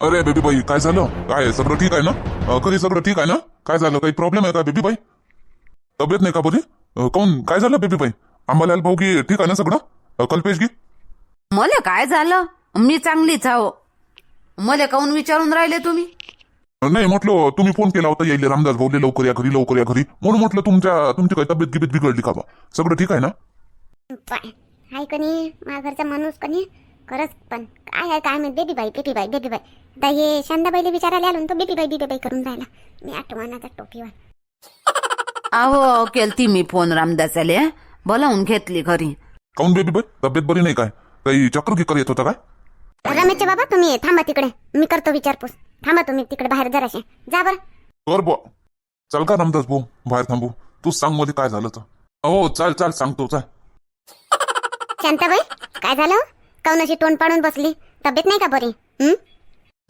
अरे बेबी बाई काय झालं? काय सगळं ठीक आहे ना? घरी सगळं ठीक आहे ना? काय झालं? काही प्रॉब्लेम आहे का बेबी बाई? तब्येत नाही का बरी? अं, काहून काय झालं बेबी बाई? आंबालाल भाऊ की ठीक आहे ना सगळं? कल्पेश गी मला काय झालं? मी चांगलीच आहो मला काहून विचारून राहिले तुम्ही? नाही म्हटलं तुम्ही फोन केला होता यायले रामदास भाऊले लवकर या घरी लवकर या घरी. म्हणून म्हटलं तुमच्या तुमची काही तब्येत गिबेत बिघडली का बा? सगळं ठीक आहे ना? हाय कनी माझ्या घरचा माणूस कनी. खरंच पण काय आहे काय माहीत? बेबी बाई बेबी बाई बेबी बाई आता हे शांताबाईला विचारायला आलो ना तो बेबी बाई बेबी बाई करून राहिला. मी आठवणाचा टोपीवर अहो केलती मी फोन रामदासाले बोलावून घेतली घरी. काहून बेबी बाई तब्येत बरी नाही काय? काही चक्कर गिक्कर येत होता काय? रमेशचे बाबा तुम्ही थांबा तिकडे. मी करतो विचारपूस. थांबा तुम्ही तिकडे बाहेर जराशे जा बरं. कर बुवा. चल का रामदास भाऊ? बाहेर थांबू. तूच सांगमध्ये काय झालं तर. हो चाल चाल सांगतो चाल. शांताबाई काय झालं? काऊन अशी तोंड पाडून बसली. तब्येत नाही का बरी? हं?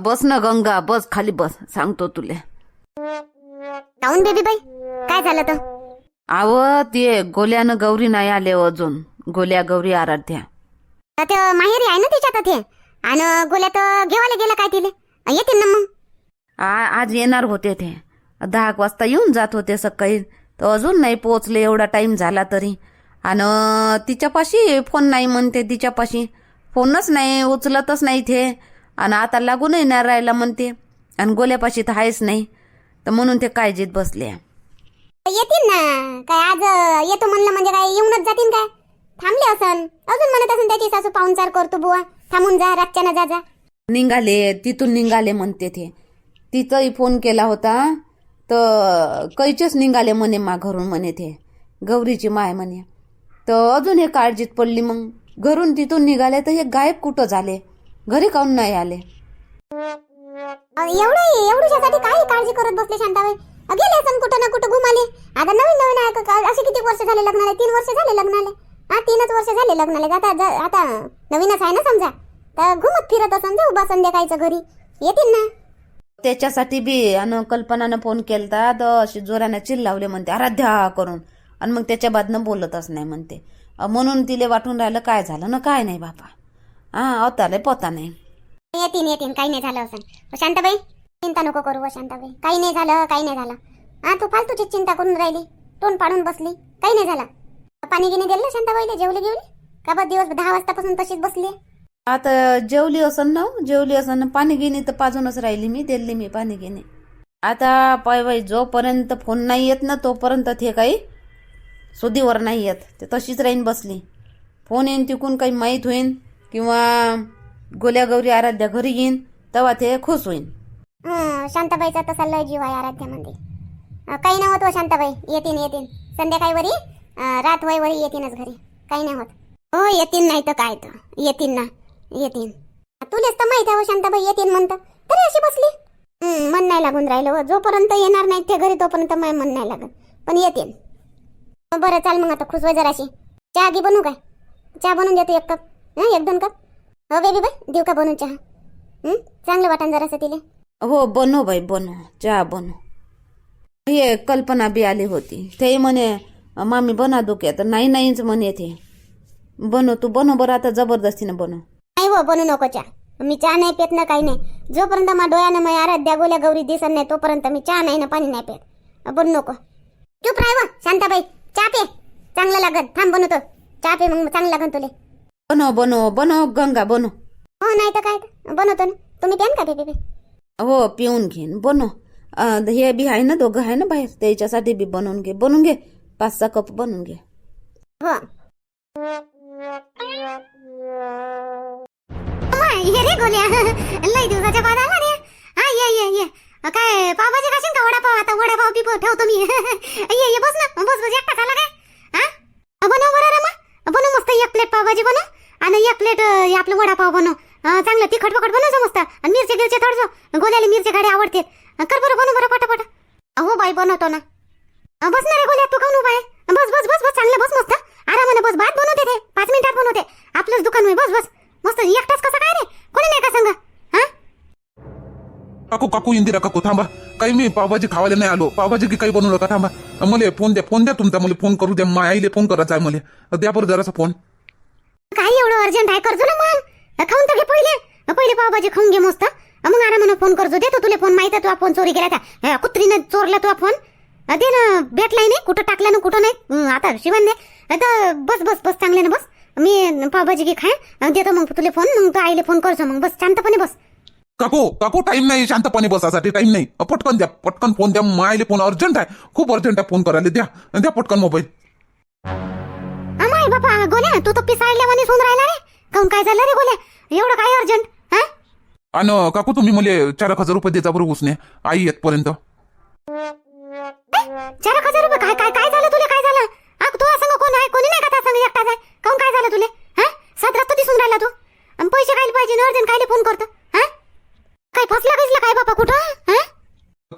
बस ना गंगा बस खाली बस सांगतो तुले. काऊन बेबी बाई काय झालं तर? आव ते गोल्यानं गौरी नाही आले हो अजून. गोल्या गौरी आराध्या. माहेरी आहे ना तिच्यात ते. आणि गोल्या तर घेवायला गेला काय तिले? येतील ना मग. आ- आज येणार होते ते. दहा एक वाजता येऊन जात होते सकाळी. तर अजून नाही पोहोचले एवढा टाइम झाला तरी. आणि तिच्यापाशी फोन नाही म्हणते तिच्यापाशी. फोनच नाही उचलतच नाही ते आणि आता लागूनही नाही राहिला म्हणते. आणि गोल्यापाशी तर आहेच नाही. तर म्हणून ते काळजीत बसले. येतील ना. काय आज येतो म्हणलं म्हणजे काय येऊनच जातील काय? थांबले असन. अजून म्हणत असन त्याची सासू पाहुणचार करतो बुवा. थांबून जा रातच्यानं जा जा. निघाले तिथून निघाले म्हणते ते. तिथंही फोन केला होता. तर कैचेच निघाले म्हणे मा घरून म्हणे ते. गौरीची माय म्हणे. तर अजून हे काळजीत पडली मग. घरून तिथून निघाले तर हे गायब कुठं झाले? घरी काऊन नाही आले? अं, एवढं एवढ्यासाठी काय काळजी करत बसले शांताबाई? गेले कुठं ना कुठं घुमाले. आता नवीन नवीन आहे का- असे किती वर्ष झाले लग्नाला? तीन वर्ष झाले लग्नाला. हा तीनच वर्ष झाले लग्नाला. आता आता नवीनच आहे ना समजा. तर घुमत फिरत असन जाऊ बा संध्याकाळचं घरी. येतील ना? त्याच्यासाठी बी आणि कल्पनानं फोन केलता. तर अशी जोराने चिल्लावले म्हणते आराध्या करून. आणि मग त्याच्या बादनं बोलतच नाही म्हणते. म्हणून तिले वाटून राहिलं काय झालं ना काय नाही बापा. हा अवताले पोता नाही. येतील येतील काही नाही झालं असं. शांताबाई चिंता नको करू व शांताबाई. काही नाही झालं काही नाही झालं. हा तू फालतूची चिंता करून राहिली. तोंड पाडून बसली. काही नाही झालं. पाणी गिनी दिलं शांताबाईला? जेवली घेवली का बा दिवस दहा वाजतापासून तशीच बसली? आता जेवली असन ना जेवली असन. ना पाणी घेणे तर पाजूनच राहिली मी दिली मी पाणी घेणे आता पाय बाई जोपर्यंत फोन नाही येत ना तोपर्यंत ते काही सुदीवर नाही येत. ते तशीच राहीन बसली. फोन येईन तिकून काही माहीत होईन किंवा गोल्या गौरी आराध्या घरी येईन तेव्हा ते खुश होईन. हं, शांताबाईचा तसा लय जीव आहे आराध्यामध्ये. अं, काही नाही होत हो शांताबाई. येतीन येतील संध्याकाळी वरी अं, रात वय वरी येतीनच घरी. काही नाही होत. हो येतील नाही तर काय तर. येतील ना येतीन. तुलेच तर माहीत आहे हो शांताबाई येतीन म्हणतं. तरी अशी बसली. हं, मन नाही लागून राहिलं. हो जोपर्यंत येणार नाही ते घरी तोपर्यंत माझं मन नाही लागत. पण येतीन. बरं चाल मग आता खुश वय जराशी. चहा घे बनवू काय? चहा बनवून देतो एक कप. हं एक दोन कप? हो बेबी बाई देऊ का बनवून चहा? हं? चांगलं वाटन जरासं तिले. हो बनव बाई बनव. चहा बनव. हे कल्पना बी आली होती. ते म्हणे मामी बना दुख्या तर नाही नाहीच म्हणे ते. बनव तू बनव बरं आता जबरदस्तीनं बनव. नाही हो बनू नको चहा. मी चहा नाही पेत ना काही नाही. जोपर्यंत मा डोळ्यानं माझ्या आराध्या गोल्या गौरी दिसत नाही तोपर्यंत मी चहा नाही ना पाणी नाही पेत. बनू नको. चुप राह व, शांताबाई. चहा पे. चांगलं लागत थांब बनवतो. चहा पे मग चांगलं लागन तुले. बनव बनव बनव गंगा बनव. हो नाही तर काय. बनवतो ना. तुम्ही प्यान का बेबी हो पिऊन घेईन. बनव. अं, हे बी आहे ना दोघं आहे ना बाहेर. त्याच्यासाठी बी बनवून घे. बनवून घे. पाच सहा कप बनवून घे. हो. अम्मा, ये रे गोल्या. लय दिवसाच्या बाद आला रे. हा ये ये ये. काय पावभाजी खाशील का वडापाव? आता वडापाव पिपो ठेवतो मी. ये ये बस ना. बस बस एकटा झाला काय? हा? बनव बरं रमा बनव मस्त एक प्लेट पावभाजी बनव आणि एक प्लेट आपलं वडापाव बनव. चांगलं तिखट पकट बनव मस्त. आणि मिरची गिरचे थोडस गोल्याला मिरचे गाडी आवडते. कर बरं बनव बरं पटापट. हो बाई बनवतो ना. बस ना रे गोल्या तू काऊन उभा आहे? बस बस बस बस चांगलं बस मस्त. आरामाने बस. भात बनवते ते. पाच मिनिटात बनवते. आपलंच दुकान होय बस बस. मस्त एकटाच कसं काय रे? काकू काकू इंदिरा काकू थांबा. काही मी पावभाजी खावायला नाही आलो. पावभाजी की काही बनवू नका थांबा. मला फोन द्या फोन द्या तुमचा. मला फोन करू द्या. मा आईले फोन करायचा आहे मला. द्या बरं जरासा फोन. काय एवढं अर्जंट आहे? करतो ना मग. खाऊन तर घे पहिले. पहिले पावभाजी खाऊन घे मस्त. मग आरामानं फोन करतो देतो तुला फोन. माहिती तुला फोन चोरी केला त्या कुत्रीनं चोरला तुला फोन. दे ना. भेटलाय नाही कुठं टाकला ना कुठं नाही. आता शिवान दे बस बस बस चांगले ना बस. मी पावभाजी घे खाय. देतो मग तुला फोन. मग तू आईले फोन करतो मग बस. शांतपणे बस. काकू काकू टाइम नाही शांतपणे बसासाठी टाइम नाही. अ, पटकन द्या पटकन फोन द्या. मायले फोन अर्जंट आहे. खूप अर्जंट आहे फोन करायला. द्या द्या पटकन मोबाईल अमाय बापा गोल्या तू तर पिसाळल्या म्हणे सुन राहिला रे. काऊन काय झालं रे गोल्या? एवढं काय अर्जंट हा? आणि काकू तुम्ही मला चार एक हजार रुपये देता बरोबर उसने. आई येतपर्यंत. चार एक हजार रुपये? काय काय काय झालं तुला? काय झालं? आ तू संग कोण आहे? कोणी नाही का त्या संग एकटाच आहे? काऊन काय झालं तुले हा सात रस्ता दिसून राहिला तू आणि पैसे काय पाहिजे ना अर्जंट कायले फोन करतो हा काय फसला कसला काय बापा कुठं हा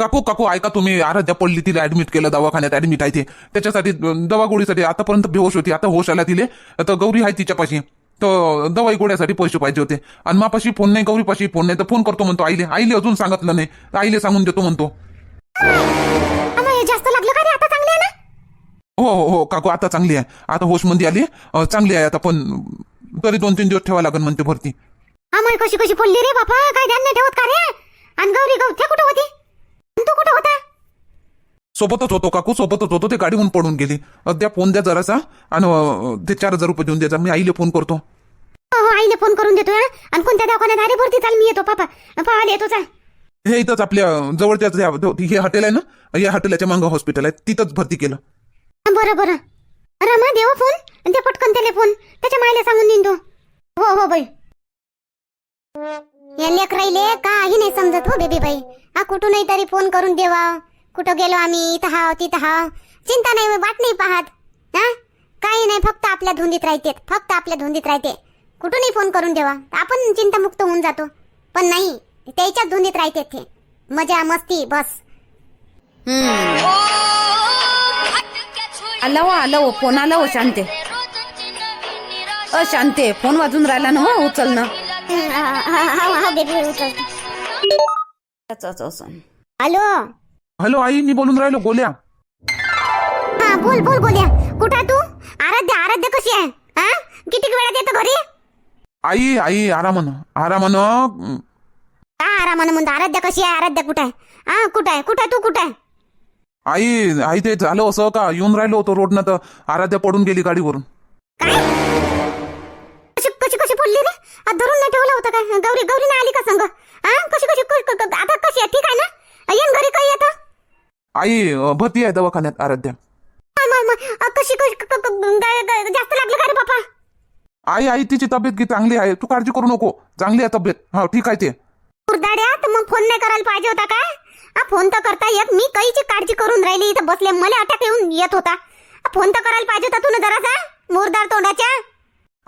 काकू काकू ऐका तुम्ही. आराध्या पडली तिला ऍडमिट केलं दवाखान्यात ऍडमिट आहे ते. त्याच्यासाठी दवा गोळीसाठी आतापर्यंत बेहोश होती. आता होश आला तिले. तर गौरी आहे तिच्यापाशी. तर दवाई गोळ्यासाठी पैसे पाहिजे होते. आणि मापाशी फोन नाही गौरीपाशी फोन नाही. तर फोन करतो म्हणतो आईले. आईले अजून सांगितलं नाही. आईले सांगून देतो म्हणतो. जास्त लागलं का आता चांगले आहे ना? हो हो हो. काकू आता चांगली आहे. आता होशमध्ये आली. अं, चांगली आहे आता पण तरी दोन तीन दिवस ठेवा लागेल म्हणते भरती. अमाय कशी कशी पडली रे बापा? काय ध्यान नाही ठेवत का रे? आणि गौरी गौ ते कुठं होती? तू कुठं होता? सोबतच होतो काकू सोबतच होतो. ते गाडीहून पडून गेली. अं, द्या फोन द्या जरासा. आणि अं, ते चार हजार रुपये देऊन द्यायचा मी आईले फोन करतो. हो हो आईने फोन करून देतो हा? आणि कोणत्या दवाखान्यात? अरे भरती चाल मी येतो. पापा पाहायला येतो चाल. हे इथंच आपल्या जवळच्याच या- हे हॉटेल आहे ना? या हॉटेलाच्या मागं हॉस्पिटल आहे. तिथंच भरती केलं. बरं बरं. रमा देव फोन आणि ते पटकन त्याला फोन त्याच्या मायला सांगून देईन तो. हो हो बाई. या लेकराईले काही नाही समजत हो बेबी बाई हा कुठूनही तरी फोन करून देवा. कुठं गेलो आम्ही इथं हाव तिथं हाव. चिंता नाही वाट नाही पाहत. हा? काही नाही फक्त आपल्या धुंदीत राहते फक्त आपल्या धुंदीत राहते. कुठूनही फोन करून देवा. आपण चिंतामुक्त होऊन जातो. पण नाही त्याच्याच धुंदीत राहते ते. मजा मस्ती बस. आला हो आला हो फोन आला हो शांते. अ शांते फोन वाजून राहिला ना हो उचल ना बेबी हॅलो. हॅलो आई मी बोलून राहिलो गोल्या. हा बोल बोल बोल्या कुठं तू? आराध्य आराध्य कशी आहे? हा? किती वेळात येतो घरी? आई आई आरामानं आरामानं. हा आरामानं म्हणतो? आराध्य कशी आहे? आराध्य कुठं आहे? हा कुठं आहे? कुठं तू? कुठं आहे? आई आई ते झालं असं का? येऊन राहिलो होतो रोडनं तर आराध्या पडून गेली गाडीवरून. काय? होतं काय? गौरी गौरी आली का संग? हा कशी कशी क- क- क- आता कशी आहे? ठीक आहे ना? येईन घरी काही येतं आई अं, भरती आहे दवाखान्यात आराध्या. माय, माय, माय, आ, कशी कशी क- क- क- ग- ग- जास्त लागलं का रे बापा? आई आई तिची तब्येत की चांगली आहे? तू काळजी करू नको. चांगली आहे तब्येत. हा ठीक आहे ते. उरदाड्या तर मग फोन नाही करायला पाहिजे होता काय हा फोन तर करता येत. मी काहीची काळजी करून राहिली. इथं बसले. मला अटॅक येऊन येत होता. हा, फोन तर करायला पाहिजे होता तू ना जरासा? मुरदार तोंडाच्या?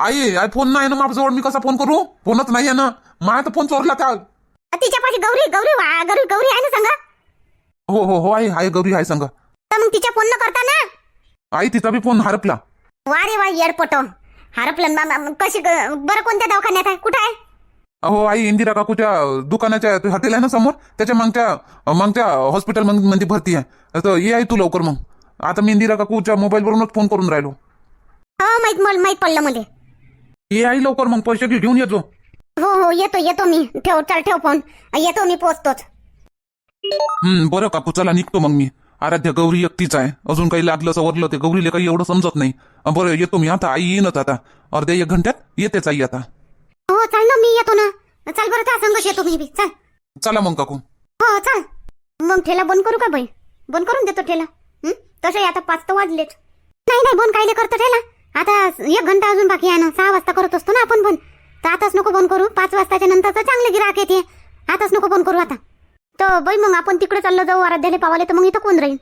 आई आई फोन नाही ना माझ्याजवळ मी कसा फोन करू? फोनच नाही आहे ना. माझा तर फोन चोरला का आ, तिच्यापाशी गौरी गौरी वा- गौरी गौरी आहे ना सांगा? हो हो हो आई आहे गौरी आहे सांगा. तर मग तिच्या फोन न करता ना? आई तिचा बी फोन हरपला. वा रे वा येडपट. हरपलं कशी ग- बरं कोणत्या दवाखान्यात आहे? कुठं आहे? हो आई इंदिरा काकूच्या दुकानाच्या ते हॉटेल आहे ना समोर? त्याच्या मागच्या मागच्या हॉस्पिटलमध्ये भरती आहे. तर ये आई तू लवकर मग. आता मी इंदिरा काकूच्या मोबाईलवरूनच फोन करून राहिलो. हो माहीत मला माहीत पडलं मला. ये आई लवकर मग पैसे घे- घेऊन येतो. हो हो येतो येतो मी. ठेव चल ठेव फोन. येतो मी पोचतोच. हम्म बरं काकू चला निघतो मग मी. आराध्या गौरी एकटीच आहे. अजून काही लागलं सवरलं ते गौरीला काही एवढं समजत नाही. अं, बरं येतो मी. आता आई येईनच आता. अर्ध्या एक घंट्यात येतेच आई आता. हो चल ना मी येतो ना. चल बरं त्या संघ येतो मी बी. चल. चला मग काकू. हो चल. मग ठेला बंद करू का बाई? बंद करून देतो ठेला. हं? तसे आता पाच तर वाजलेच नाही नाही बंद कायले करतो ठेला. आता एक घंटा अजून बाकी आहे ना. सहा वाजता करत असतो ना आपण पण. तर आताच नको बंद करू. पाच वाजताच्या नंतर तर चांगले गिराक येते. आताच नको बंद करू आता. तर बाई मग आपण तिकडे चाललो जाऊ. आराध्याला पावाले तर मग इथं कोण राहील?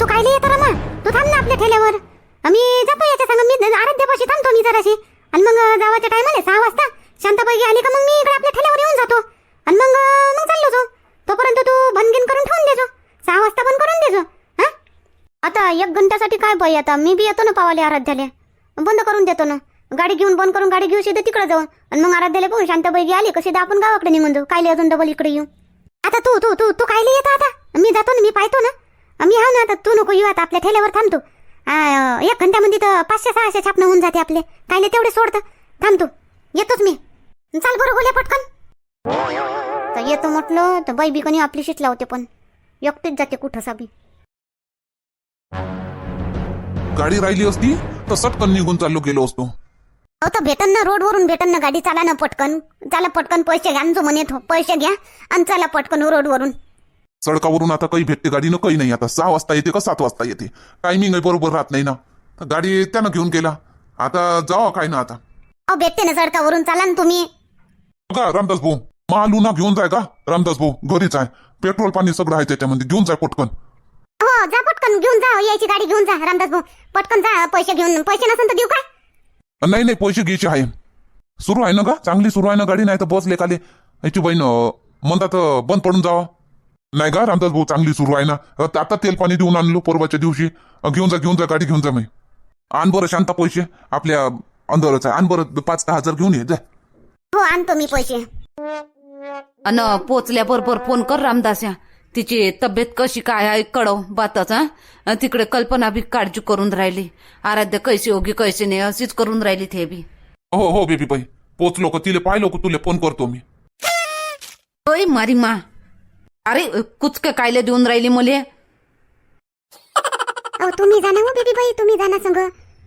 तू काय येतो रमा तू थांब ना आपल्या ठेल्यावर. आम्ही जातो याच्या सांग. मी आराध्यापाशी थांबतो मी जराशी. आणि मग जावाच्या टायमाला सहा वाजता शांताबाई आली का मग मी इकडे आपल्या ठेल्यावर येऊन जातो. आणि मग मग चाललो जो तोपर्यंत तू भनगिन करून ठेवून देजो. सहा वाजता पण करून देजो. आता एक घंट्यासाठी काय बाई आता? मी बी येतो ना पावाले आराध्याले. बंद करून देतो ना. गाडी घेऊन बंद करून गाडी घेऊ शिदे तिकडे जाऊन. आणि मग आराध्याला पाहून शांताबाई आली कशी आपण गावाकडे निघून जाऊ. कायले अजून डबल इकडे येऊ? आता तू तू तू तू कायले येतो आता? मी जातो ना मी पाहतो ना. मी हा ना आता तू नको येऊ आता आपल्या ठेल्यावर थांबतो आ, एक घंट्यामध्ये तर पाचशे सहाशे छापणं होऊन जाते आपले. कायले तेवढे सोडतं. थांबतो येतोच मी. चाल बरं गोल्या पटकन. येतो म्हटलं तर बाई बी कोणी आपली शीट लावते पण. एकटीच जाते कुठं साबी गाडी राहिली असती तर सटकन निघून चाललो गेलो असतो. अहो तर भेटन ना रोडवरून भेटन ना गाडी चाला ना पटकन. चला पटकन पैसे घ्या आणि जो म्हणे तो पैसे घ्या आणि चला पटकन रोडवरून. सडकावरून आता काही भेटते गाडी न काही नाही आता. सहा वाजता येते का सात वाजता येते. टायमिंग बरोबर राहत नाही ना. तर गाडी त्यानं घेऊन गेला. आता जावा काय ना आता. अहो भेटते ना सडकावरून. चला ना तुम्ही. का रामदास भाऊ मालू ना घेऊन जाय का? रामदास भाऊ घरीच आहे. पेट्रोल पाणी सगळं आहे त्याच्यामध्ये. घेऊन जाय पटकन. हो जा पटकन घेऊन जा यायची गाडी घेऊन जा रामदास भाऊ. पटकन जा पैसे घेऊन पैसे नसेल तर देऊ काय नाही नाही पैसे घ्यायचे आहे. सुरू आहे ना का चांगली सुरू आहे ना गाडी नाही तर बस लेखाले याची बहीण म्हणतात बंद पडून जावा. नाही का रामदास भाऊ चांगली सुरू आहे ना. आता तेल पाणी देऊन आणलो परवाच्या दिवशी. अं, घेऊन जा घेऊन जा गाडी घेऊन जा मी. आण बरं शांत पैसे. आपल्या अंदरच आहे. आण बरं पाच दहा हजार घेऊन ये जा. हो आणतो मी पैसे. अन पोचल्याबरोबर फोन कर रामदास्या तिची तब्येत कशी काय आहे कळव बातच हा? तिकडे कल्पना बी काळजी करून राहिली. आराध्य कैसे होगी कैसे नाही अशीच करून राहिली ते बी. हो हो बेबी बाई. पोचलो का तिले पाहिलो का तुले फोन करतो मी. ओय मारी मा. अरे कुचक कायले देऊन राहिली मुले? अहो तुम्ही जाना हो बेबी बाई तुम्ही जाना संग.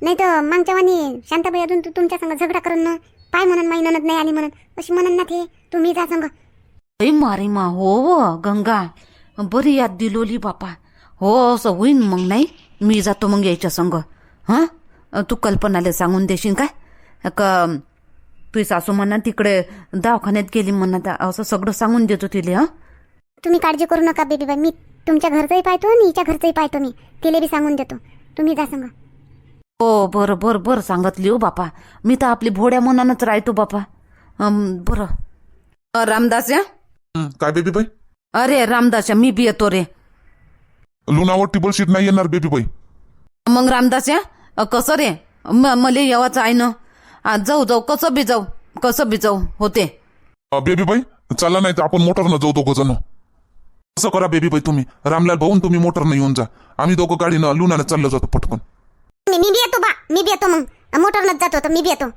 नाही तर मागच्या वाणी शांताबाई अजून तू तुमच्या संग झगडा करून ना पाय म्हणून माई ननद नाही आली म्हणून. अशी म्हणून ना ते तुम्ही जा संग. ओय मारी मा हो व, गंगा. बरी याद दिलोली बापा. हो असं होईन मग नाही? मी जातो मग यायच्या संग. हा? तू कल्पनाला सांगून देशील काय? का तुझी सासू म्हणा तिकडे दवाखान्यात गेली म्हणा असं सगळं सांगून देतो तिले हा? तुम्ही काळजी करू नका बेबी बाई. मी तुमच्या घरचंही पाहतो आणि हिच्या घरचंही पाहतो मी. तिला बी सांगून देतो. तुम्ही जा संग. हो बरं बरं बरं सांगितली हो बापा. मी तर आपली भोड्या मनानच राहतो बापा. अं, बरं. अं, रामदास या. हं, काय बेबी बाई? अरे रामदास या मी बी येतो रे. लुणावर टिबल शीट नाही येणार बेबी बाई मग रामदास या? अं, कसं रे? म मला येवाचं आहे ना. आ, जाऊ जाऊ कसं बी जाऊ कसं बी जाऊ होते. बेबी बाई चला नाही तर आपण मोटरनं जाऊ दोघं जण. असं करा बेबी बाई तुम्ही. रामलाल भाऊन तुम्ही मोटरनं येऊन जा. आम्ही दोघं गाडीनं लुणाला चाललो जातो पटकन. मी मी बी येतो बा. मी बी येतो मग. मोटरनच जातो तर मी बी येतो.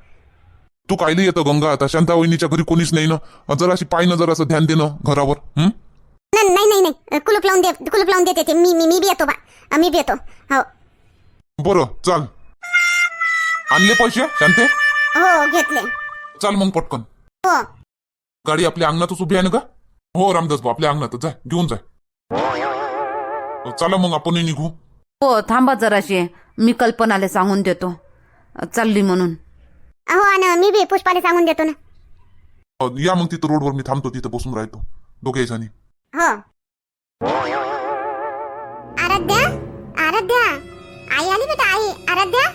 तू कायले येतं गंगा? आता शांता वहिनीच्या घरी कोणीच नाही ना. जराशी पायनं जरासं ध्यान देणं घरावर. हं? नाही नाही नाही नाही. कुलूप लावून दे कुलूप लावून देते ते. मी मी मी बी येतो बा. मी बी येतो. हो. बरं चाल. आणले पैसे शांते? हो घेतले. चाल मग पटकन. हो. गाडी आपल्या अंगणातच उभी आहे ना का हो रामदास भाऊ आपल्या अंगणातच. जाय घेऊन जाय चला मग आपणही निघू. हो थांबा जराशी. मी कल्पनाला सांगून देतो. चालली म्हणून. हो आणि मी बी पुष्पाला सांगून देतो ना. अ, या मग तिथं रोडवर मी थांबतो तिथं बसून राहतो. दोघे जणी. हो. आराध्या आराध्या. आई आली बेटा आई. आराध्या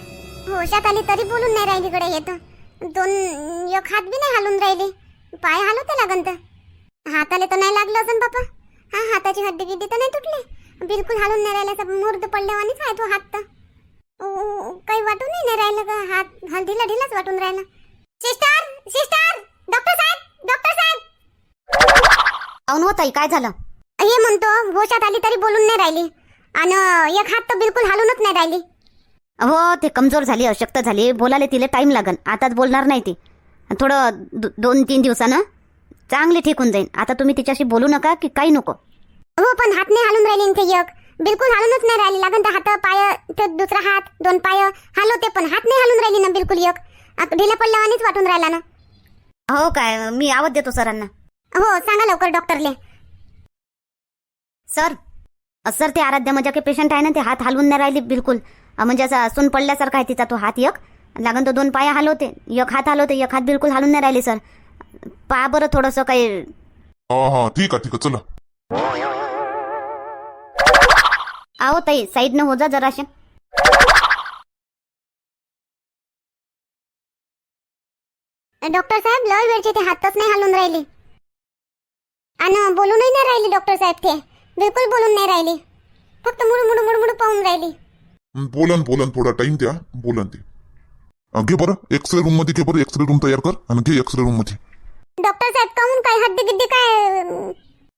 होशात आली तरी बोलून नाही राहिली कडे येत दोन एक हात बी नाही हालून राहिली. पाय हालवते लागन तर हाताले तर नाही लागलं अजून बापा. हा हाताची हड्डी गिड्डी तर नाही तुटली. बिलकुल हालून नाही राहिला सब मुहूर्त पडल्यावानीच आहे तो हात तर. काही वाटून नाही राहिलं का हात हा ढिला ढिलाच वाटून राहिला. सिस्टर सिस्टर डॉक्टर साहेब डॉक्टर साहेब. अहो ताई काय झालं? हे म्हणतो होशात आली तरी बोलून नाही राहिली. आणि एक हात तर बिलकुल हालूनच नाही राहिली. हो ते कमजोर झाली अशक्त झाली. बोलायला तिला टाइम लागन. आताच बोलणार नाही ती. थोडं दो- दोन तीन दिवसानं चांगली ठीक होऊन जाईल आता तुम्ही तिच्याशी बोलू नका की काही नको. हो पण हात नाही हालून राहिली ते एक. बिलकुल हालूनच नाही राहिली. लागन तर हात पाय ते दुसरा हात दोन पाय हालवते पण हात नाही हालून राहिली ना बिलकुल एक. आता ढिला पडल्यावानीच वाटून राहिला ना. हो काय मी आवाज देतो सरांना. हो सांगा लवकर डॉक्टरले. सर अ, सर ते आराध्या मजाके पेशंट आहे ना ते हात हलवून नाही राहिली बिलकुल. अ, म्हणजे असा सून पडल्यासारखा आहे तिचा तो हात एक. लागन तो दोन पाया हलवते. एक हात हलवते एक हात बिलकुल हलवून नाही राहिली सर. पहा बरं थोडंसं काही. हा हा ठीक आहे ठीक आहे चला. आहो ताई साईडनं हो जा जराशे. डॉक्टर साहेब लय वेळचे ते हातच नाही हालून राहिली. आणि बोलूनही नाही राहिली डॉक्टर साहेब ते. बिलकुल बोलून नाही राहिली. फक्त मुडू मुडू मुडू मुडू पाहून राहिली. बोलन बोलन थोडा टाइम द्या. बोलन ते. अ, घे बरं एक्सरे रूममध्ये घे बरं एक्सरे रूम तयार कर आणि घे एक्सरे रूममध्ये. डॉक्टर साहेब काहून काय हड्डी गिड्डी काय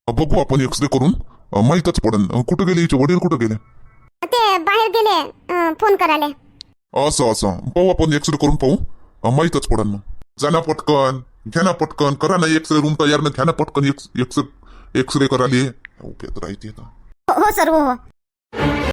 अ, बघू आपण एक्सरे करून. अ, माहीतच पडन. अ, कुठं गेले हिचे वडील कुठं गेले? ते बाहेर गेले अं, फोन करायला. असं असं. पाहू आपण एक्सरे करून पाहू. अ, माहीतच पडन मग. जाना पटकन. घ्या ना पटकन करा ना एक्सरे रूम तयार ना घ्या ना पटकन एक्स एक्सरे एक्सरे कराले उभ्यात राहते ना हो सर हो. हो.